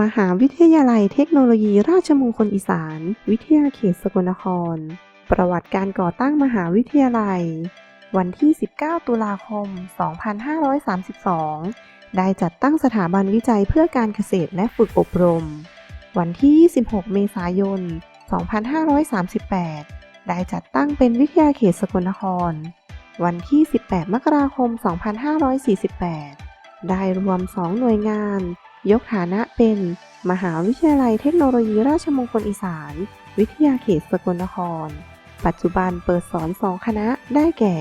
มหาวิทยาลัยเทคโนโลยีราชมงคลอีสาน วิทยาเขตสกลนคร ประวัติการก่อตั้งมหาวิทยาลัย วันที่ 19 ตุลาคม 2532 ได้จัดตั้งสถาบันวิจัยเพื่อการเกษตรและฝึกอบรม วันที่ 26 เมษายน 2538 ได้จัดตั้งเป็นวิทยาเขตสกลนคร วันที่ 18 มกราคม 2548 ได้รวม 2 หน่วยงาน ยกฐานะเป็น มหาวิทยาลัยเทคโนโลยีราชมงคลอีสาน วิทยาเขตสกลนคร ปัจจุบันเปิดสอน2คณะได้แก่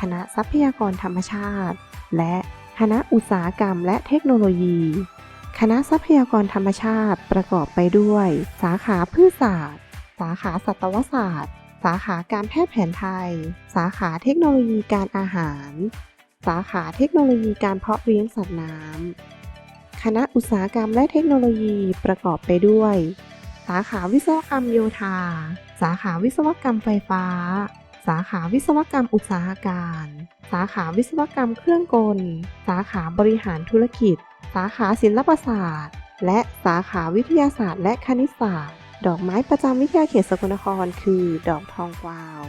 คณะทรัพยากรธรรมชาติ และคณะอุตสาหกรรมและเทคโนโลยี คณะทรัพยากรธรรมชาติประกอบไปด้วย สาขาพืชศาสตร์ สาขาสัตวศาสตร์ สาขาการแพทย์แผนไทย สาขาเทคโนโลยีการอาหาร สาขาเทคโนโลยีการเพาะเลี้ยงสัตว์น้ำ คณะอุตสาหกรรมและเทคโนโลยีประกอบไปด้วย สาขาวิศวกรรมโยธา สาขาวิศวกรรมไฟฟ้า สาขาวิศวกรรมอุตสาหการ สาขาวิศวกรรมเครื่องกล สาขาบริหารธุรกิจ สาขาศิลปศาสตร์ และสาขาวิทยาศาสตร์และคณิตศาสตร์ ดอกไม้ประจำวิทยาเขตสกลนคร คือ ดอกทองกวาว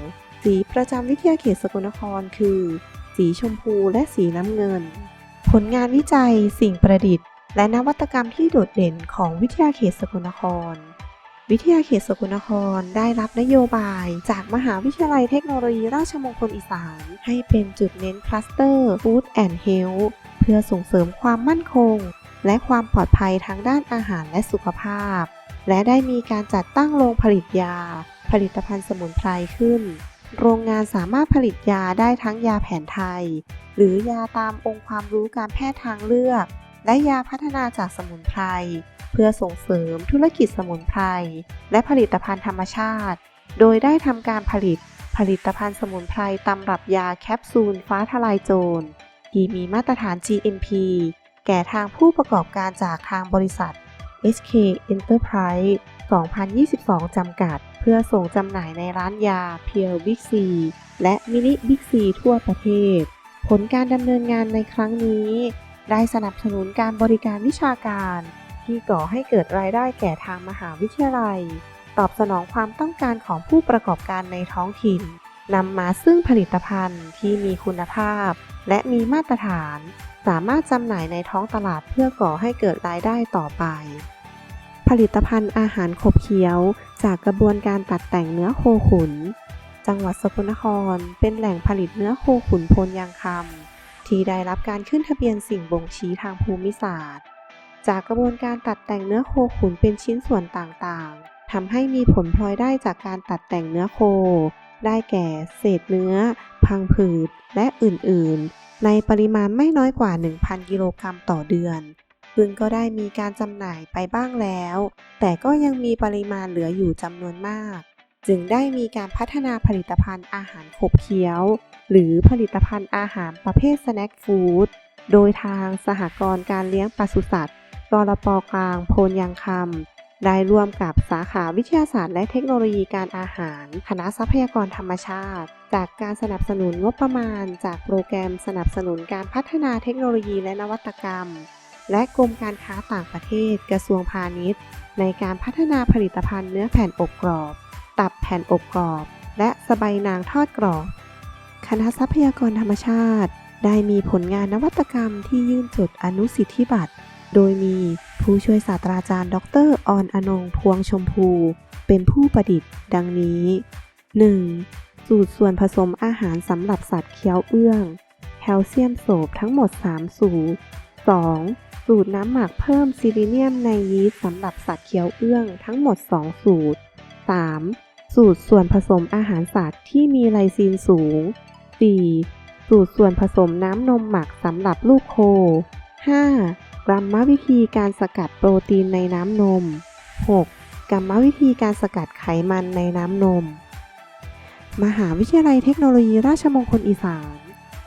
สีประจำวิทยาเขตสกลนคร คือ สีชมพูและสีน้ำเงินผลงานวิจัยสิ่งประดิษฐ์ และนวัตกรรมที่โดดเด่นของวิทยาเขตสกลนคร วิทยาเขตสกลนครได้รับนโยบายจากมหาวิทยาลัยเทคโนโลยีราชมงคลอีสาน ให้เป็นจุดเน้นคลัสเตอร์ Food and Health เพื่อส่งเสริมความมั่นคง และความปลอดภัยทางด้านอาหารและสุขภาพ และได้มีการจัดตั้งโรงผลิตยา ผลิตภัณฑ์สมุนไพรขึ้น โรงงานสามารถผลิตยาได้ทั้งยาแผนไทย หรือยาตามองค์ความรู้การแพทย์ทางเลือก และยาพัฒนาจากสมุนไพร เพื่อส่งเสริมธุรกิจสมุนไพร และผลิตภัณฑ์ธรรมชาติ โดยได้ทำการผลิตผลิตภัณฑ์สมุนไพรตำรับยาแคปซูลฟ้าทลายโจรที่มีมาตรฐาน GMP แก่ทางผู้ประกอบการจากทางบริษัท SK Enterprise 2022 จำกัด เพื่อส่งจำหน่ายในร้านยาเพียวบิ๊กซีและมินิบิ๊กซีทั่วประเทศ ผลการดำเนินงานในครั้งนี้ ได้สนับสนุนการบริการวิชาการ ที่ก่อให้เกิดรายได้แก่ทางมหาวิทยาลัย ตอบสนองความต้องการของผู้ประกอบการในท้องถิ่นนำมาซึ่งผลิตภัณฑ์ที่มีคุณภาพ และมีมาตรฐาน สามารถจำหน่ายในท้องตลาดเพื่อก่อให้เกิดรายได้ต่อไป ผลิตภัณฑ์อาหารขบเคี้ยว จากกระบวนการตัดแต่งเนื้อโคขุน จังหวัดสกลนคร เป็นแหล่งผลิตเนื้อโคขุนโพนยางคำ ที่ได้รับการขึ้นทะเบียนสิ่งบ่งชี้ทางภูมิศาสตร์ จากกระบวนการตัดแต่งเนื้อโคขุนเป็นชิ้นส่วนต่างๆทำให้มีผลพลอยได้จากการตัดแต่งเนื้อโค ได้แก่เศษเนื้อ พังผืด และอื่นๆ ในปริมาณไม่น้อยกว่า 1,000 กิโลกรัมต่อเดือนซึ่งก็ได้มีการจำหน่ายไปบ้างแล้ว แต่ก็ยังมีปริมาณเหลืออยู่จำนวนมาก จึงได้มีการพัฒนาผลิตภัณฑ์อาหารขบเคี้ยว หรือผลิตภัณฑ์อาหารประเภทสแน็คฟู้ดโดยทางสหกรณ์การเลี้ยงปศุสัตว์กรปกลางโพนยางคำได้ร่วมกับสาขาวิทยาศาสตร์และเทคโนโลยีการอาหาร คณะทรัพยากรธรรมชาติ จากการสนับสนุนงบประมาณ จากโปรแกรมสนับสนุนการพัฒนาเทคโนโลยีและนวัตกรรม และกรมการค้าต่างประเทศกระทรวงพาณิชย์ ในการพัฒนาผลิตภัณฑ์เนื้อแผ่นอบกรอบ ตับแผ่นอบกรอบ และสบายนางทอดกรอบ คณะทรัพยากรธรรมชาติ ได้มีผลงานนวัตกรรมที่ยื่นจดอนุสิทธิบัตร โดยมีผู้ช่วยศาสตราจารย์ ดรออนอนงพวงชมพู เป็นผู้ประดิษฐ์ ดังนี้ 1. สูตรส่วนผสมอาหารสำหรับสัตว์เคี้ยวเอื้องแคลเซียมโสบทั้งหมด 3 สูตร 2. สูตรน้ำหมักเพิ่มซิลิเนียมในยีสต์สำหรับสัตว์เคี้ยวเอื้องทั้งหมด 2 สูตร 3. สูตรส่วนผสมอาหารสัตว์ที่มีไลซีนสูง 4. สูตรส่วนผสมน้ำนมหมักสำหรับลูกโค 5. กรรมวิธีการสกัดโปรตีนในน้ำนม 6. กรรมวิธีการสกัดไขมันในน้ำนม มหาวิทยาลัยเทคโนโลยีราชมงคลอีสาน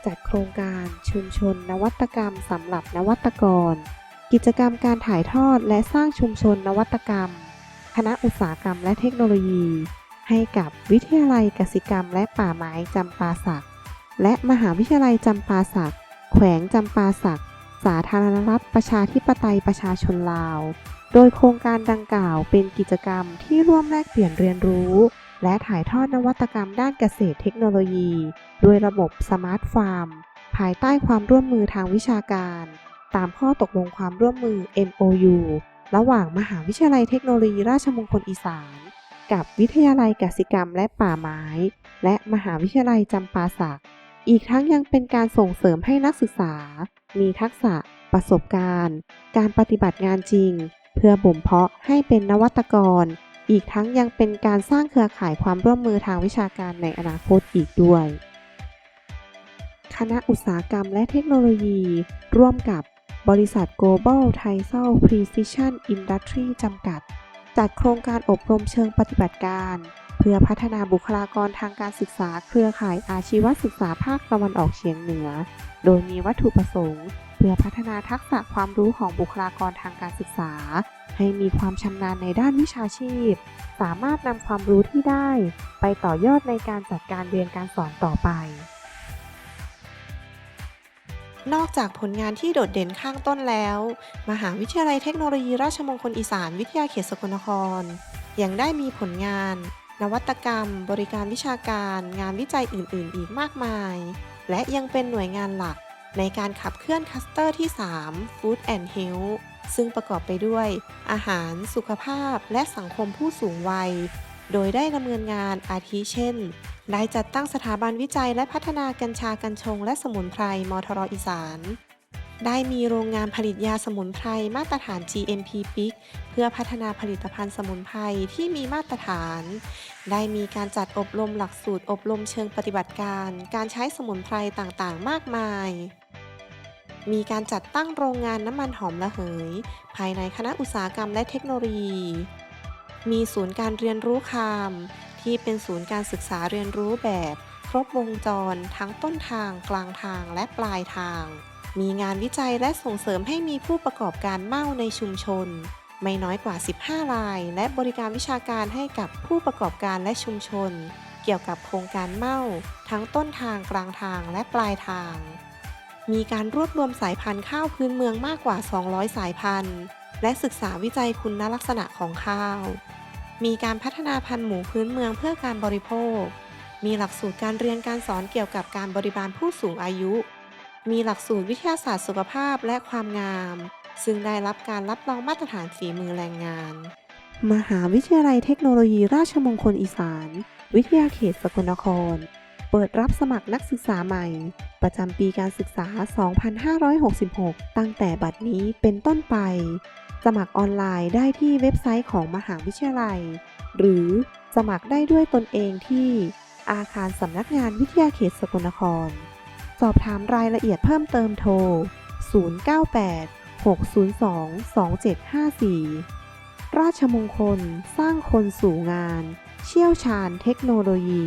จัดโครงการชุมชนนวัตกรรมสำหรับนวัตกร กิจกรรมการถ่ายทอดและสร้างชุมชนนวัตกรรม คณะอุตสาหกรรมและเทคโนโลยี ให้กับวิทยาลัยกสิกรรมและป่าไม้จำปาสัก และมหาวิทยาลัยจำปาสัก แขวงจำปาสัก สาธารณรัฐประชาธิปไตยประชาชนลาว โดยโครงการดังกล่าวเป็นกิจกรรมที่ร่วมแลกเปลี่ยนเรียนรู้ และถ่ายทอดนวัตกรรมด้านเกษตรเทคโนโลยี ด้วยระบบสมาร์ทฟาร์ม ภายใต้ความร่วมมือทางวิชาการ ตามข้อตกลงความร่วมมือ MOU ระหว่างมหาวิทยาลัยเทคโนโลยีราชมงคลอีสาน กับวิทยาลัยกสิกรรมและป่าไม้ และมหาวิทยาลัยจำปาสัก อีกทั้งยังเป็นการส่งเสริมให้นักศึกษา มีทักษะ ประสบการณ์ การปฏิบัติงานจริง เพื่อบ่มเพาะให้เป็นนวัตกร อีกทั้งยังเป็นการสร้างเครือข่ายความร่วมมือทางวิชาการในอนาคตอีกด้วย คณะอุตสาหกรรมและเทคโนโลยี ร่วมกับบริษัท Global t i s a l Precision Industry จำกัด จัดโครงการอบรมเชิงปฏิบัติการ เพื่อพัฒนาบุคลากรทางการศึกษาเครือข่ายอาชีวศึกษาภาคตะวันออกเฉียงเหนือ โดยมีวัตถุประสงค์ เพื่อพัฒนาทักษะความรู้ของบุคลากรทางการศึกษา ให้มีความชำนาญในด้านวิชาชีพ สามารถนำความรู้ที่ได้ ไปต่อยอดในการจัดการเรียนการสอนต่อไป นอกจากผลงานที่โดดเด่นข้างต้นแล้ว มหาวิทยาลัยเทคโนโลยีราชมงคลอีสานวิทยาเขตสกลนคร ยังได้มีผลงาน นวัตกรรม บริการวิชาการ งานวิจัยอื่น ๆ อีกมากมาย และยังเป็นหน่วยงานหลักในการขับเคลื่อนคัสเตอร์ที่ 3 Food and Health ซึ่งประกอบไปด้วย อาหาร สุขภาพ และสังคมผู้สูงวัย โดยได้ดำเนินงานอาทิเช่น ได้จัดตั้งสถาบันวิจัยและพัฒนากัญชากัญชงและสมุนไพรมทรอีสาน ได้มีโรงงานผลิตยาสมุนไพรมาตรฐาน GMP PIC เพื่อพัฒนาผลิตภัณฑ์สมุนไพรที่มีมาตรฐาน ได้มีการจัดอบรมหลักสูตรอบรมเชิงปฏิบัติการ การใช้สมุนไพรต่างๆ มากมายมีการจัดตั้งโรงงานน้ำมันหอมระเหย ภายในคณะอุตสาหกรรมและเทคโนโลยี มีศูนย์การเรียนรู้คาม ที่เป็นศูนย์การศึกษาเรียนรู้แบบ ครบวงจรทั้งต้นทาง กลางทางและปลายทาง มีงานวิจัยและส่งเสริมให้มีผู้ประกอบการเม้าในชุมชน ไม่น้อยกว่า 15 ราย และบริการวิชาการให้กับผู้ประกอบการและชุมชน เกี่ยวกับโครงการเม้าทั้งต้นทางกลางทางและปลายทาง มีการรวบรวมสายพันธุ์ข้าวพื้นเมืองมากกว่า 200 สายพันธุ์ และศึกษาวิจัยคุณลักษณะของข้าว มีการพัฒนาพันธุ์หมูพื้นเมืองเพื่อการบริโภค มีหลักสูตรการเรียนการสอนเกี่ยวกับการบริบาลผู้สูงอายุ มีหลักสูตรวิทยาศาสตร์สุขภาพและความงาม ซึ่งได้รับการรับรองมาตรฐานฝีมือแรงงาน มหาวิทยาลัยเทคโนโลยีราชมงคลอีสาน วิทยาเขตสกลนคร เปิดรับสมัครนักศึกษาใหม่ ประจำปีการศึกษา 2566 ตั้งแต่บัดนี้เป็นต้นไป สมัครออนไลน์ได้ที่เว็บไซต์ของมหาวิทยาลัย หรือสมัครได้ด้วยตนเองที่อาคารสำนักงานวิทยาเขตสกลนคร สอบถามรายละเอียดเพิ่มเติมโทร 098 602 2754 ราชมงคล สร้างคนสู่งาน เชี่ยวชาญเทคโนโลยี